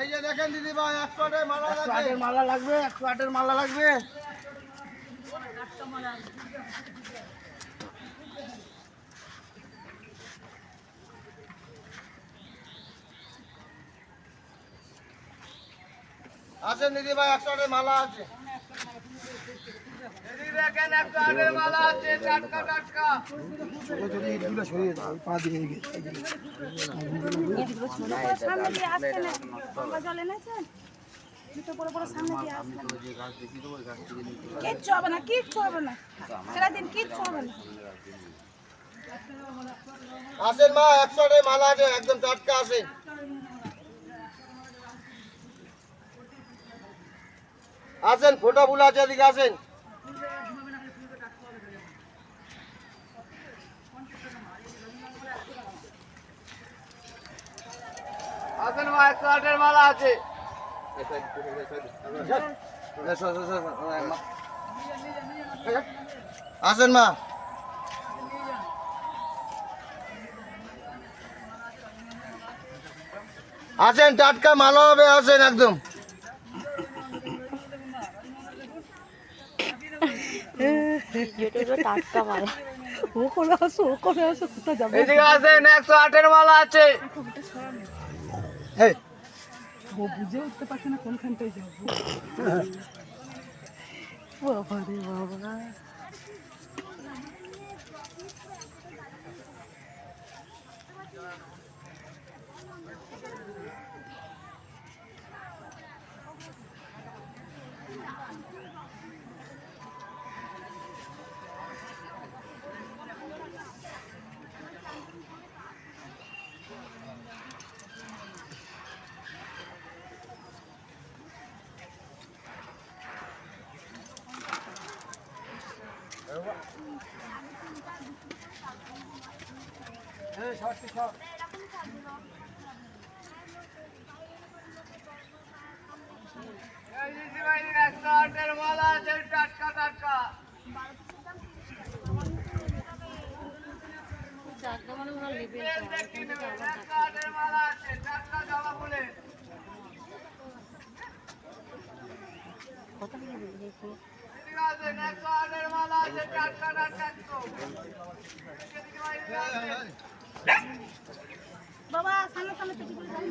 এই যে দেখেন দিদি ভাই একশো আটের মালা একশো আটের মালা লাগবে একশো আটের মালা লাগবে। আছেন দিদি ভাই একশো আটের মালা আছে। দেখেন একশো আটের মালা আসেন মা একশো মালা আছে, একদম টাটকা আছে। আসেন, ফোটা ফুল আছে, এদিকে আসেন। আসেন মা একশো আটের মালা আছে। আসেন মা। আসেন টাটকা মালা হবে আসেন একদম। ও করে আসো ও করে আসো কোথায় যাবে এদিকে আসেন একশো আটের মালা আছে। ও বুঝে উঠতে পারছে না কোনখানটায় যাব। টাটকা টাটকা টাটকা জবা আসেন, একশো আটের মালা আছে টাটকা একদম। এদিকে ভাই, এদিকে আসেন। বাবা সামনে সামনে থেকে বলে যাব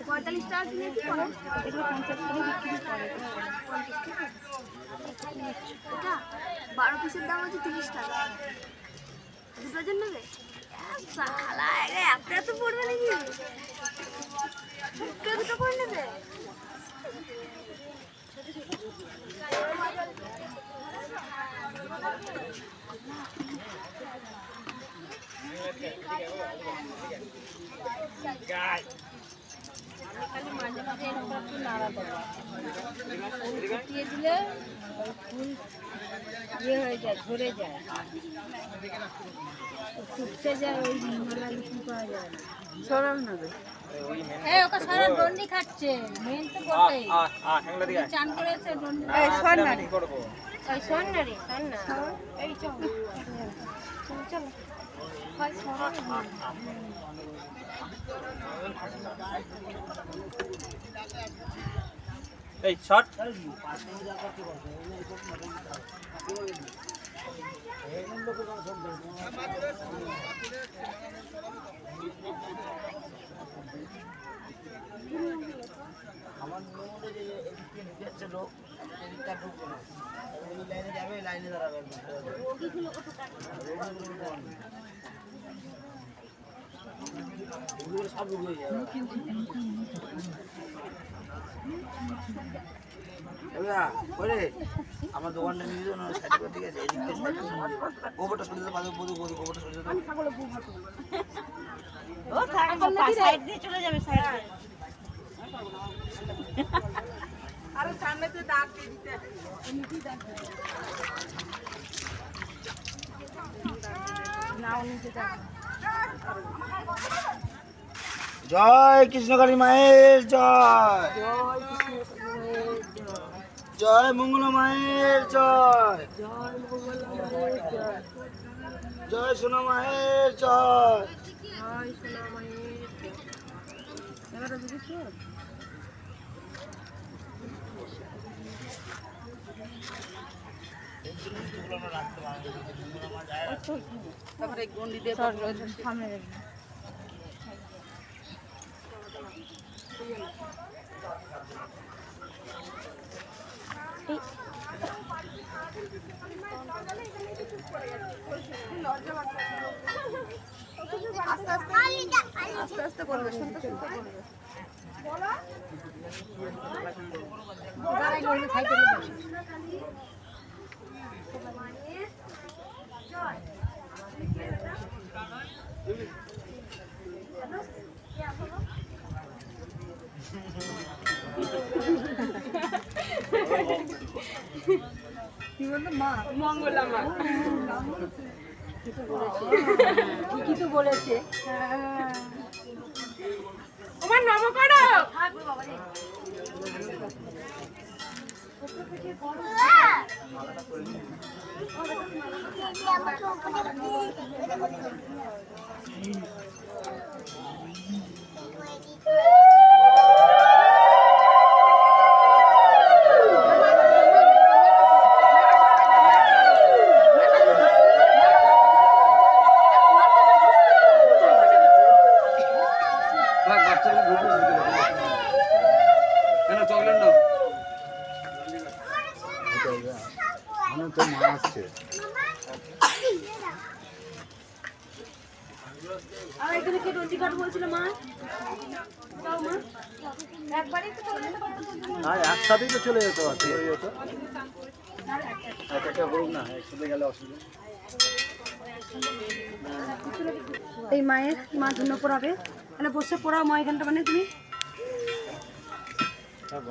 পঁয়তাল্লিশ টাকা কিনেছি পঞ্চাশ করে বিক্রি বারো পিসের দাম হচ্ছে তিরিশ টাকা। দু ডজন নেবে আহ, শালা এ এত এত পড়বে নাকি ছোট্ট দুটো করে নেবে দিয়ে দিলে ফুল ইয়ে হয়ে যায় ঝরে যায় ফুটতে যায় ওই যায় ওকে সারা ডন্ডি খাচ্ছে মেন তো চান করেছে ডন্ডি এই শোন না ওই শোন না রে শোন না এই চল চল হয় সরাল এই শর্ট আমার মনে যে এদিকে যাচ্ছে লোক, এদিকটা ঢুকবে না। লাইনে যাবে, লাইনে দাঁড়াবে এগুলো সব ঢুকে যাবে এবার ওরে আমার দোকানটা নিয়ে যাও না ঠিক আছে? এদিক গোবরটা সরিয়ে দিতে পারবে বধু বধু গোবরটা সরিয়ে দিতে ও সাইড দিয়ে চলে যাবে সাইড আরে সামনে তো দাগ দিয়ে দিতে নাও নিচে দাগ জয় কৃষ্ণকালী মায়ের জয়। জয় মঙ্গল মায়ের জয়। জয় সোনা মায়ের জয়। তারপরে গন্ডি দিয়ে সামনে আস্তে আস্তে বলবে শুনতে শুনতে বলবে। দাঁড়াই মঙ্গলা মা। ঠিকই তো বলেছে। তোমার নাম করো চকলেট নাও আর এখানে কে রঞ্জি কাট বলছিল মা? তাও মা? একবারই তো চলে যেতে পারতো না একসাথেই তো চলে যেতে পারছি। ওই তো একটা করুক না একসাথে গেলে অসুবিধা এই মায়ের মা ধন্য পড়াবে। মানে বসে পড়াও মা এখানটা মানে তুমি। হ্যাঁ।